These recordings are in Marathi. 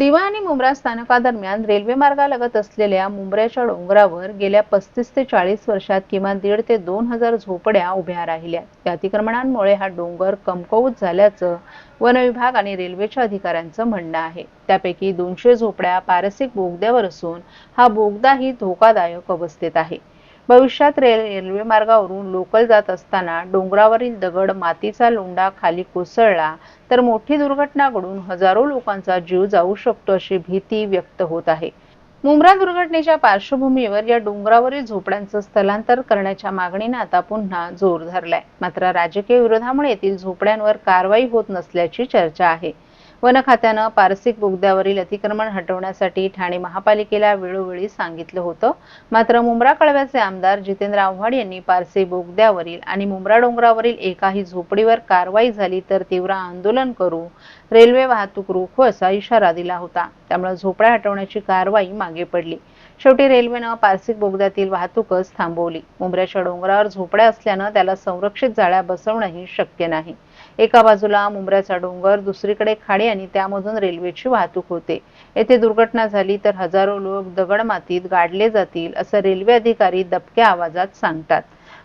दिवा आणि मुंब्रा स्थानकादरम्यान रेल्वे मार्गालगत असलेल्या मुंब्र्याच्या डोंगरावर गेल्या पस्तीस ते चाळीस वर्षात किमान दीड ते दोन हजार झोपड्या उभ्या राहिल्या. त्या अतिक्रमणांमुळे हा डोंगर कमकवत झाल्याचं वन विभाग आणि रेल्वेच्या अधिकाऱ्यांचं म्हणणं आहे. त्यापैकी दोनशे झोपड्या पारसिक बोगद्यावर असून हा बोगदाही धोकादायक अवस्थेत आहे. भविष्यात रेल रेल्वे मार्गावरून लोकल जात असताना डोंगरावरील दगड मातीचा लोंढा खाली कोसळला तर मोठी दुर्घटना घडून हजारो लोकांचा जीव जाऊ शकतो अशी भीती व्यक्त होत आहे. मुंब्रा दुर्घटनेच्या पार्श्वभूमीवर या डोंगरावरील झोपड्यांचं स्थलांतर करण्याच्या मागणीनं आता पुन्हा जोर धरलाय. मात्र राजकीय विरोधामुळे येथील झोपड्यांवर कारवाई होत नसल्याची चर्चा आहे. वन खात्यानं पारसिक बोगद्यावरील अतिक्रमण हटवण्यासाठी ठाणे महापालिकेला वेळोवेळी सांगितलं होतं. मात्र मुंब्रा कळव्याचे आमदार जितेंद्र आव्हाड यांनी पारसी बोगद्यावरील आणि मुंब्रा डोंगरावरील एकाही झोपडीवर कारवाई झाली तर तीव्र आंदोलन करू रेल्वे वाहतूक रोखू असा इशारा दिला होता. त्यामुळे झोपड्या हटवण्याची कारवाई मागे पडली. शेवटी रेल्वेनं पारसिक बोगद्यातील वाहतूकच थांबवली. मुंब्र्याच्या डोंगरावर झोपड्या असल्यानं त्याला संरक्षित जाळ्या बसवणंही शक्य नाही. एका बाजूला मुंब्र्याचा डोंगर दुसरीकडे खाडी आणि त्यामधून रेल्वेची वाहतूक होते. येथे दुर्घटना झाली तर हजारो लोक दगडमातीत गाडले जातील असं रेल्वे अधिकारी दबक्या आवाजात सांगतात.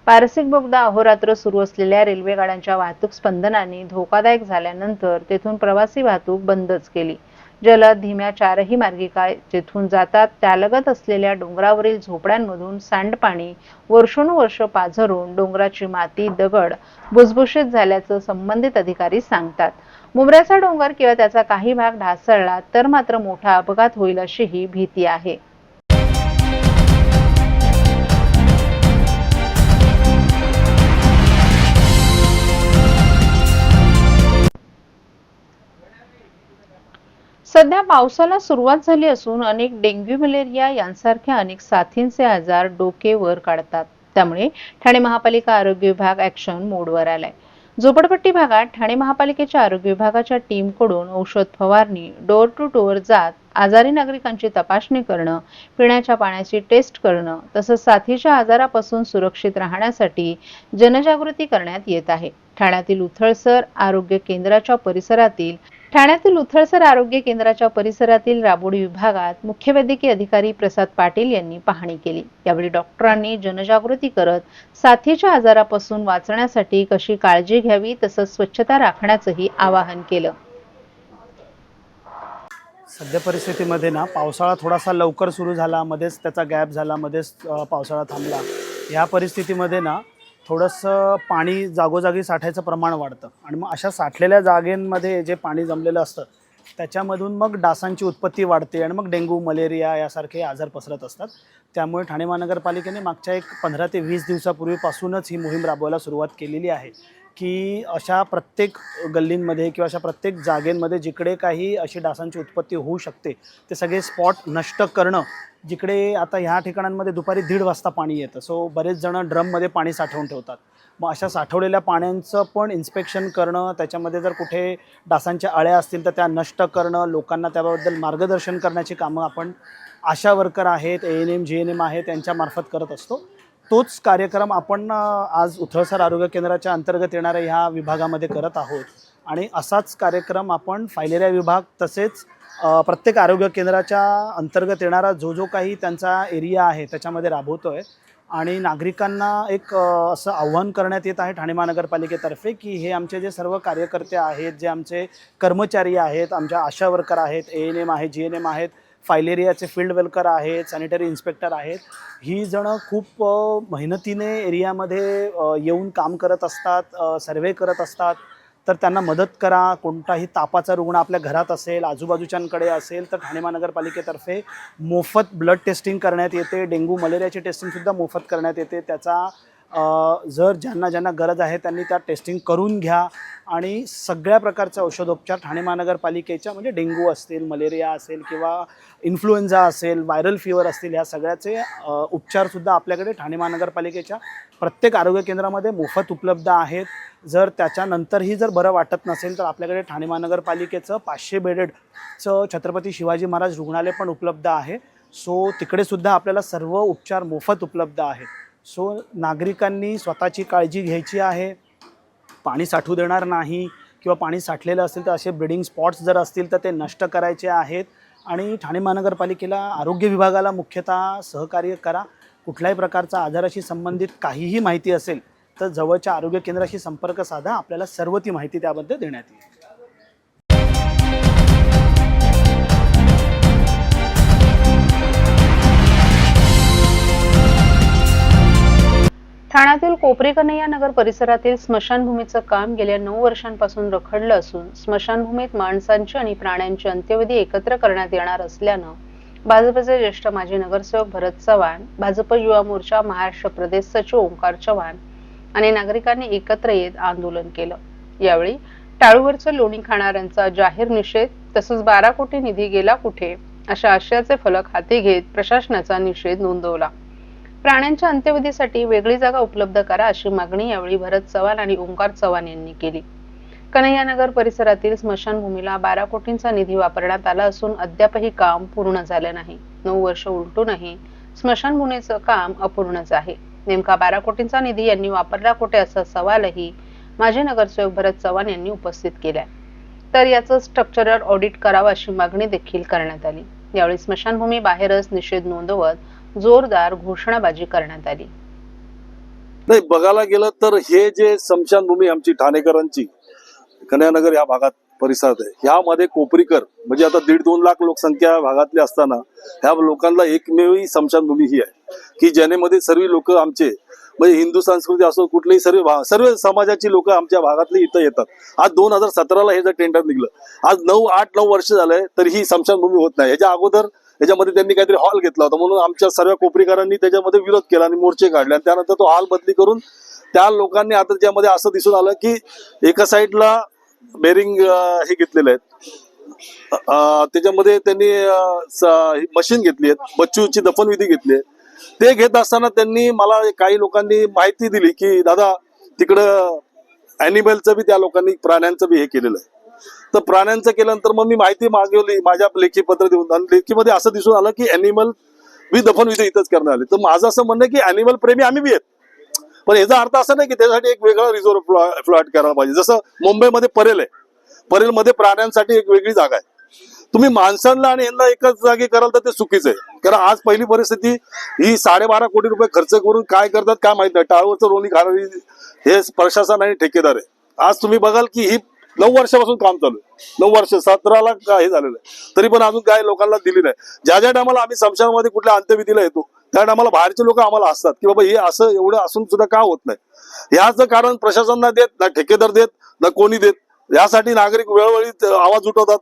पारसिक बोगदा अहोरात्र सुरू असलेल्या रेल्वे गाड्यांच्या वाहतूक स्पंदनाने धोकादायक झाल्यानंतर तेथून प्रवासी वाहतूक बंदच केली. जलद धीम्या चारही मार्गिका जेथून जातात त्यालगत असलेल्या डोंगरावरील झोपड्यांमधून सांडपाणी वर्षोनुवर्ष पाझरून डोंगराची माती दगड भुसभुशीत झाल्याचं संबंधित अधिकारी सांगतात. मुंब्र्याचा डोंगर किंवा त्याचा काही भाग ढासळला तर मात्र मोठा अपघात होईल अशीही भीती आहे. सध्या पावसाला सुरुवात झाली असून अनेक डेंग्यू मलेरिया यांसारख्या अनेक साथींचे आजार डोके वर काढतात. त्यामुळे ठाणे महापालिका आरोग्य विभाग ऍक्शन मोडवर आलाय. झोपडपट्टी भागात ठाणे महापालिकेच्या आरोग्य विभागाच्या टीमकडून औषध फवारणी डोअर टू डोअर जात आजारी नागरिकांची तपासणी करणं पिण्याच्या पाण्याची टेस्ट करणं तसंच साथीच्या आजारापासून सुरक्षित राहण्यासाठी जनजागृती करण्यात येत आहे. ठाण्यातील उथळसर आरोग्य केंद्राच्या परिसरातील ठाण्यातील उथळसर आरोग्य केंद्राच्या परिसरातील राबोडी विभागात मुख्य वैद्यकीय अधिकारी प्रसाद पाटील यांनी पाहणी केली. यावेळी डॉक्टरांनी जनजागृती करत साथीच्या आजारापासून वाचण्यासाठी कशी काळजी घ्यावी तसंच स्वच्छता राखण्याचंही आवाहन केलं. सध्या परिस्थितीमध्ये ना पावसाळा थोडासा लवकर सुरू झाला मध्येच त्याचा गॅप झाला मध्येच पावसाळा थांबला. या परिस्थितीमध्ये ना थोडंसं पाणी जागोजागी साठायचं प्रमाण वाढतं. आणि मग अशा साठलेल्या जागेंमध्ये जे पाणी जमलेलं असतं त्याच्यामधून मग डासांची उत्पत्ती वाढते आणि मग डेंग्यू मलेरिया यासारखे आजार पसरत असतात. त्यामुळे ठाणे महानगरपालिकेने मागच्या एक पंधरा ते वीस दिवसापूर्वीपासूनच ही मोहीम राबवायला सुरुवात केलेली आहे. की अशा प्रत्येक गल्लींमध्ये किंवा अशा प्रत्येक जागेंमध्ये जिकडे काही अशी डासांची उत्पत्ती होऊ शकते ते सगळे स्पॉट नष्ट करणं जिकडे आता ह्या ठिकाणांमध्ये दुपारी दीड वाजता पाणी येतं. सो बरेच जण ड्रममध्ये पाणी साठवून ठेवतात. मग अशा साठवलेल्या पाण्यांचं पण इन्स्पेक्शन करणं त्याच्यामध्ये जर कुठे डासांच्या अळ्या असतील तर त्या नष्ट करणं लोकांना त्याबद्दल मार्गदर्शन करण्याची कामं आपण आशा वर्कर आहेत A N M G N M आहे त्यांच्यामार्फत करत असतो. तोच कार्यक्रम आपण आज उथळसर आरोग्य केंद्राच्या अंतर्गत येणाऱ्या ह्या विभागामध्ये करत आहोत. आणि असाच कार्यक्रम आपण फायलेरिया विभाग तसेच प्रत्येक आरोग्य केंद्राच्या अंतर्गत येणारा जो जो काही त्यांचा एरिया आहे त्याच्यामध्ये राबवतो आहे आणि नागरिकांना एक असं आव्हान करण्यात येत आहे ठाणे महानगरपालिकेतर्फे की हे आमचे जे सर्व कार्यकर्ते आहेत जे आमचे कर्मचारी आहेत आमच्या आशा वर्कर आहेत ए एन एम आहे जी एन एम आहेत फायलेरियाचे फील्ड वेल्कर आहेत सॅनिटरी इन्स्पेक्टर आहेत. ही जणं खूप मेहनतीने एरियामध्ये येऊन काम करत असतात सर्वे करत असतात. तर त्यांना मदत करा. कोणताही तापाचा रुग्ण आपल्या घरात असेल आजूबाजूच्यांकडे असेल तर ठाणे महानगरपालिकेतर्फे मोफत ब्लड टेस्टिंग करण्यात येते. डेंग्यू मलेरियाची टेस्टिंगसुद्धा मोफत करण्यात येते. त्याचा जर ज्यांना ज्यांना गरज आहे त्यांनी त्या टेस्टिंग करून घ्या. आणि सगळ्या प्रकारचे औषधोपचार ठाणे महानगरपालिकेच्या म्हणजे डेंग्यू असतील मलेरिया असेल किंवा इन्फ्लुएन्झा असेल व्हायरल फीवर असतील ह्या सगळ्याचे उपचारसुद्धा आपल्याकडे ठाणे महानगरपालिकेच्या प्रत्येक आरोग्य केंद्रामध्ये मोफत उपलब्ध आहेत. जर त्याच्यानंतरही जर बरं वाटत नसेल तर आपल्याकडे ठाणे महानगरपालिकेचं पाचशे बेडेडचं छत्रपती शिवाजी महाराज रुग्णालय पण उपलब्ध आहे. सो तिकडेसुद्धा आपल्याला सर्व उपचार मोफत उपलब्ध आहेत. सो नागरिकांनी स्वतःची काळजी घ्यायची आहे. पाणी साठू देणार नाही किंवा पाणी साठलेलं असेल तर असे ब्रिडिंग स्पॉट्स जर असतील तर ते नष्ट करायचे आहेत. आणि ठाणे महानगरपालिकेला आरोग्य विभागाला मुख्यतः सहकार्य करा. कुठल्याही प्रकारचा आजाराशी संबंधित काहीही माहिती असेल तर जवळच्या आरोग्य केंद्राशी संपर्क साधा. आपल्याला सर्व ती माहिती त्याबद्दल देण्यात येईल. ठाण्यातील कोपरी कन्हैया नगर परिसरातील स्मशानभूमीचं काम गेल्या नऊ वर्षांपासून रखडलं असून स्मशानभूमीत माणसांची आणि प्राण्यांची अंत्यविधी एकत्र करण्यात येणार असल्यानं भाजपचे ज्येष्ठ माजी नगरसेवक भरत चव्हाण भाजप युवा मोर्चा महाराष्ट्र प्रदेश सचिव ओंकार चव्हाण आणि नागरिकांनी एकत्र येत आंदोलन केलं. यावेळी टाळूवरचं लोणी खाणाऱ्यांचा जाहीर निषेध तसंच बारा कोटी निधी गेला कुठे अशा आशयाचे फलक हाती घेत प्रशासनाचा निषेध नोंदवला. प्राण्यांच्या अंत्यविधीसाठी वेगळी जागा उपलब्ध करा अशी मागणी यावेळी भरत चव्हाण आणि ओंकार चव्हाण यांनी केली. कन्हैयानगर परिसरातील स्मशानभूमीला बारा कोटींचा निधी वापरण्यात आला असून अद्यापही काम पूर्ण झाले नाही. नऊ वर्ष उलटूनही स्मशानभूमीचं काम अपूर्णच आहे. नेमका बारा कोटींचा निधी यांनी वापरला कुठे असा सवालही माजी नगरसेवक भरत चव्हाण यांनी उपस्थित केला तर याचं स्ट्रक्चरल ऑडिट करावं अशी मागणी देखील करण्यात आली. यावेळी स्मशानभूमी बाहेरच निषेध नोंदवत जोरदार घोषणाबाजी करण्यात आली. नाही बघायला गेलं तर हे जे स्मशानभूमी आमची ठाणेकरांची कन्यानगर या भागात परिसरात आहे. ह्यामध्ये कोपरीकर म्हणजे आता दीड दोन लाख लोकसंख्या भागातली असताना ह्या लोकांना एकमेव ही स्मशानभूमी ही आहे. की ज्यानेमध्ये सर्व लोक आमचे म्हणजे हिंदू संस्कृती असो कुठलेही सर्व सर्व समाजाची लोक आमच्या भागातली इथं येतात. आज दोन हजार सतराला हे जर टेंडर निघलं आज नऊ आठ नऊ वर्ष झालंय तर ही स्मशानभूमी होत नाही. ह्याच्या अगोदर त्याच्यामध्ये त्यांनी काहीतरी हॉल घेतला होता. म्हणून आमच्या सर्व कोपरीकरांनी त्याच्यामध्ये विरोध केला आणि मोर्चे काढले. आणि त्यानंतर तो हॉल बदली करून त्या लोकांनी आता त्यामध्ये असं दिसून आलं की एका साईडला बेरिंग हे घेतलेले आहेत. त्याच्यामध्ये त्यांनी मशीन घेतली आहेत. बच्चूची दफनविधी घेतली आहे ते घेत असताना त्यांनी मला काही लोकांनी माहिती दिली की दादा तिकडं अॅनिमलचं बी त्या लोकांनी प्राण्यांचं बी हे केलेलं आहे. तर प्राण्यांचं केल्यानंतर मग मी माहिती मागवली माझ्या लेखी पत्र देऊन. आणि लेखीमध्ये असं दिसून आलं की अॅनिमल दफन विषय इथंच करण्यात आले. तर माझं असं म्हणणं की अॅनिमल प्रेमी आम्ही बी आहेत. पण याचा अर्थ असा नाही की त्यासाठी एक वेगळा रिझर्व फ्लॉट करायला पाहिजे. जसं मुंबईमध्ये परेल आहे. परेलमध्ये प्राण्यांसाठी एक वेगळी जागा आहे. तुम्ही माणसांना आणि यांना एकाच जागी कराल तर ते चुकीचं आहे. कारण आज पहिली परिस्थिती ही साडेबारा कोटी रुपये खर्च करून काय करतात काय माहीत नाही. टाळवरचं रोणी खाणारी हे प्रशासन आणि ठेकेदार आहे. आज तुम्ही बघाल की ही नऊ वर्षापासून काम चालू आहे. नऊ वर्ष सतराला का हे झालेलं आहे. तरी पण अजून काय लोकांना दिली नाही. ज्या ज्या टायमाला आम्ही समशानमध्ये कुठल्या अंत्यविधीला येतो त्या टायमाला बाहेरचे लोक आम्हाला असतात की बाबा हे असं एवढं असून सुद्धा का होत नाही? ह्याचं कारण प्रशासन ना देत ना ठेकेदार देत ना कोणी देत. यासाठी नागरिक वेळोवेळी आवाज उठवतात.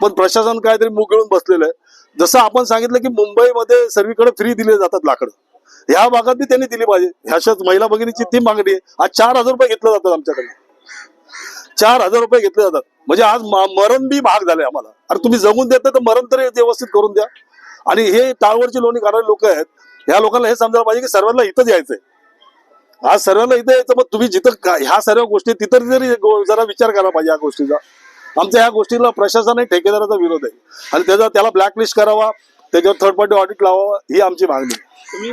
पण प्रशासन काहीतरी मुगळून बसलेलं आहे. जसं आपण सांगितलं की मुंबईमध्ये सर्वीकडे फ्री दिले जातात लाकडं. ह्या भागात बी त्यांनी दिली पाहिजे. ह्याच्याच महिला भगिनीची ती मागणी आहे. आज चार हजार रुपये घेतलं जातात आमच्याकडे चार हजार रुपये घेतले जातात. म्हणजे आज मरण बी भाग झाले आम्हाला. अरे तुम्ही जगून देत तर मरण तरी व्यवस्थित करून द्या. आणि हे टाळवरची लोणी काढणारे लोक आहेत ह्या लोकांना हे समजायला पाहिजे की सर्वांना इथंच यायचंय. आज सर्वांना इथं यायचं मग तुम्ही जिथं ह्या सर्व गोष्टी तिथं जरी जरा विचार करायला पाहिजे या गोष्टीचा. आमच्या ह्या गोष्टीला प्रशासन आणि ठेकेदाराचा विरोध आहे. आणि त्याचा त्याला ब्लॅकलिस्ट करावा त्याच्यावर थर्ड पार्टी ऑडिट लावावा ही आमची मागणी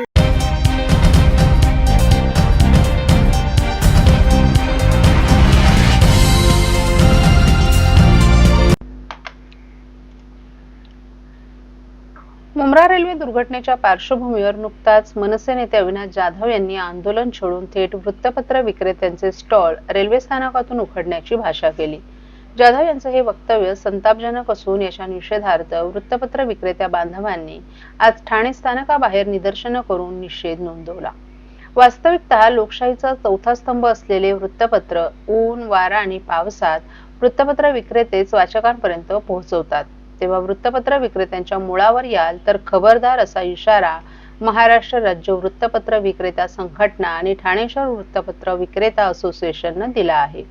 मुंब्रा रेल्वे दुर्घटनेच्या पार्श्वभूमीवर नुकताच मनसे नेते अविनाश जाधव यांनी आंदोलन छोडून थेट वृत्तपत्र विक्रेत्यांचे स्टॉल रेल्वे स्थानकातून उखडण्याची भाषा केली. जाधव यांचं हे वक्तव्य संतापजनक असून याच्या निषेधार्थ वृत्तपत्र विक्रेत्या बांधवांनी आज ठाणे स्थानकाबाहेर निदर्शनं करून निषेध नोंदवला. वास्तविकतः लोकशाहीचा चौथा स्तंभ असलेले वृत्तपत्र ऊन वारा आणि पावसात वृत्तपत्र विक्रेतेच वाचकांपर्यंत पोहोचवतात. तेव्हा वृत्तपत्र विक्रेत्यांच्या मुळावर याल तर खबरदार असा इशारा महाराष्ट्र राज्य वृत्तपत्र विक्रेता संघटना आणि ठाणे शहर वृत्तपत्र विक्रेता असोसिएशननं दिला आहे.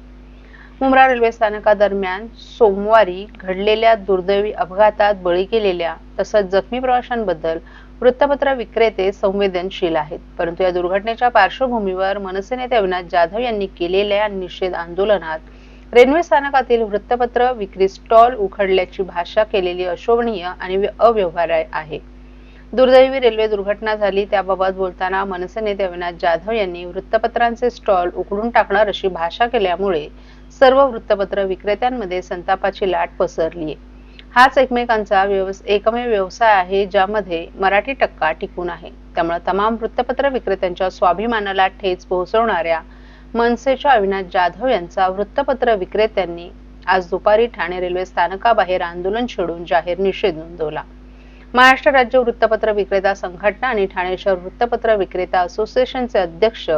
मुंब्रा रेल्वे स्थानकादरम्यान सोमवारी घडलेल्या दुर्दैवी अपघातात बळी गेलेल्या तसंच जखमी प्रवाशांबद्दल वृत्तपत्र विक्रेते संवेदनशील आहेत. परंतु या दुर्घटनेच्या पार्श्वभूमीवर मनसे नेते अविनाश जाधव यांनी केलेल्या निषेध आंदोलनात रेल्वे स्थानकातील वृत्तपत्र विक्री स्टॉल उखडल्याची भाषा केलेली अशोभनीय आणि अव्यवहार्य आहे. दुर्दैवी रेल्वे दुर्घटना झाली त्याबाबत बोलताना मनसे नेते अविनाश जाधव यांनी वृत्तपत्रांचे स्टॉल उकडून टाकणार अशी भाषा केल्यामुळे सर्व वृत्तपत्र विक्रेत्यांमध्ये संतापाची लाट पसरली हाच एकमेकांचा व्यवस एकमेव व्यवसाय आहे ज्यामध्ये मराठी टक्का टिकून आहे. त्यामुळे तमाम वृत्तपत्र विक्रेत्यांच्या स्वाभिमानाला ठेच पोहोचवणाऱ्या मनसेच्या अविनाश जाधव यांचा वृत्तपत्र विक्रेत्यांनी आज दुपारी ठाणे रेल्वे स्थानकाबाहेर आंदोलन छेडून जाहीर निषेध नोंदवला. महाराष्ट्र राज्य वृत्तपत्र विक्रेता संघटना आणि ठाणे शहर वृत्तपत्र विक्रेता असोसिएशनचे अध्यक्ष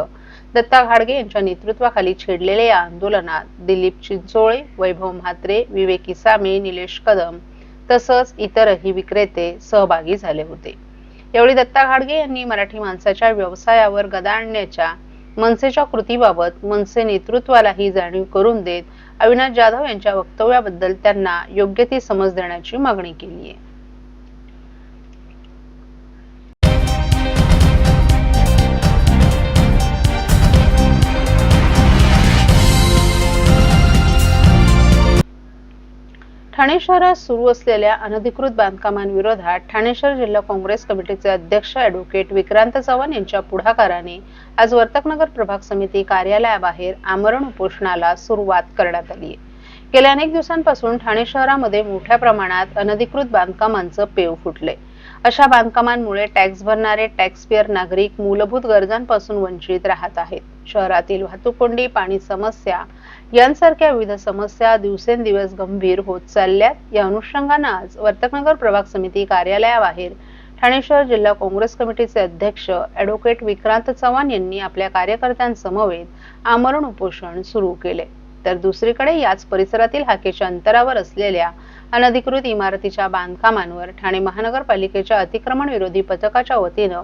दत्ता घाडगे यांच्या नेतृत्वाखाली छेडलेल्या या आंदोलनात दिलीप चिंचोळे वैभव म्हात्रे विवेकी सामे निलेश कदम तसंच इतरही विक्रेते सहभागी झाले होते. यावेळी दत्ता घाडगे यांनी मराठी माणसाच्या व्यवसायावर गदा आणण्याच्या मनसेच्या कृतीबाबत मनसे नेतृत्वालाही जाणीव करून देत अविनाश जाधव यांच्या वक्तव्याबद्दल त्यांना योग्य ती समज देण्याची मागणी केली आहे ठाणे शहरात सुरू असलेल्या अनधिकृत बांधकामांविरोधात ठाणे शहर जिल्हा काँग्रेस कमिटीचे अध्यक्ष ॲडव्होकेट विक्रांत चव्हाण यांच्या पुढाकाराने आज वर्तकनगर प्रभाग समिती कार्यालयाबाहेर आमरण उपोषणाला सुरुवात करण्यात आली आहे. गेल्या अनेक दिवसांपासून ठाणे शहरामध्ये मोठ्या प्रमाणात अनधिकृत बांधकामांचं पेव फुटले अशा बांधकामांमुळे टॅक्स भरणारे टॅक्सपेअर नागरिक मूलभूत गरजांपासून वंचित राहत आहेत. शहरातील वाहतूक कोंडी पाणी समस्या यांसारख्या विविध समस्या दिवसेंदिवस गंभीर होत चालल्यात. या अनुषंगानं आज वर्तकनगर प्रभाग समिती कार्यालयाबाहेर ठाणे शहर जिल्हा काँग्रेस कमिटीचे अध्यक्ष ॲडव्होकेट विक्रांत चव्हाण यांनी आपल्या कार्यकर्त्यांसमवेत आमरण उपोषण सुरू केले. तर दुसरीकडे याच परिसरातील हाकेच्या अंतरावर असलेल्या अनधिकृत इमारतीच्या बांधकामांवर ठाणे महानगरपालिकेच्या अतिक्रमण विरोधी पथकाच्या वतीनं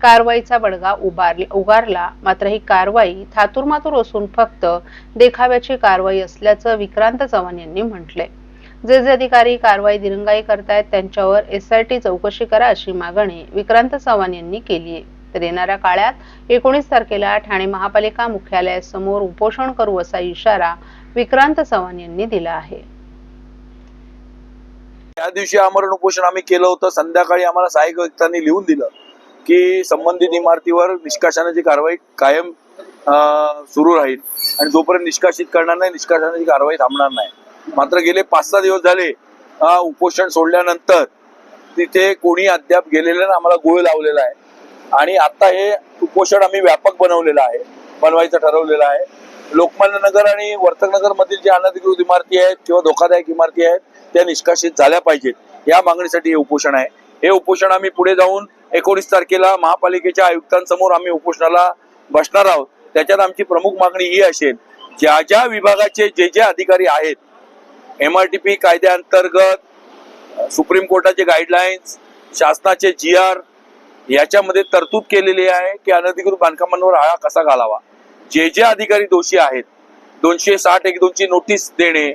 कारवाईचा बडगा उभार उगारला. मात्र ही कारवाई थातुरमातुर असून फक्त देखाव्याची कारवाई असल्याचं विक्रांत चव्हाण यांनी म्हटलंय. जे जे अधिकारी कारवाई दिरंगाई करतायत त्यांच्यावर एसआयटी चौकशी करा अशी मागणी विक्रांत चव्हाण यांनी केली आहे तर येणाऱ्या काळात एकोणीस तारखेला ठाणे महापालिका मुख्यालयासमोर उपोषण करू असा इशारा विक्रांत चव्हाण यांनी दिला आहे. त्या दिवशी आमरण उपोषण आम्ही केलं होतं. संध्याकाळी आम्हाला सहाय्यक आयुक्तांनी लिहून दिलं की संबंधित इमारतीवर निष्काशनाची कारवाई कायम सुरू राहील. आणि जोपर्यंत निष्कासित करणार नाही निष्काशनाची कारवाई थांबणार नाही. मात्र गेले पाच सहा दिवस झाले उपोषण सोडल्यानंतर तिथे कोणी अद्याप गेलेलं ना आम्हाला गोळ लावलेला आहे. आणि आता हे उपोषण आम्ही व्यापक बनवलेलं आहे बनवायचं ठरवलेलं आहे. लोकमान्य नगर आणि वर्तकनगर मधील ज्या अनधिकृत इमारती आहेत किंवा धोकादायक इमारती आहेत त्या निष्कासित झाल्या पाहिजेत. या मागणीसाठी हे उपोषण आहे. हे उपोषण आम्ही पुढे जाऊन एकोणीस तारखेला महापालिकेच्या आयुक्तांसमोर आम्ही उपोषणाला बसणार आहोत. त्याच्यात आमची प्रमुख मागणी ही असेल ज्या ज्या विभागाचे जे जे अधिकारी आहेत एम आर टी पी कायद्याअंतर्गत सुप्रीम कोर्टाचे गाईडलाईन्स शासनाचे जी आर याच्यामध्ये तरतूद केलेली आहे की अनधिकृत बांधकामांवर आळा कसा घालावा? जे जे अधिकारी दोषी आहेत दोनशे साठ एक दोनची नोटीस देणे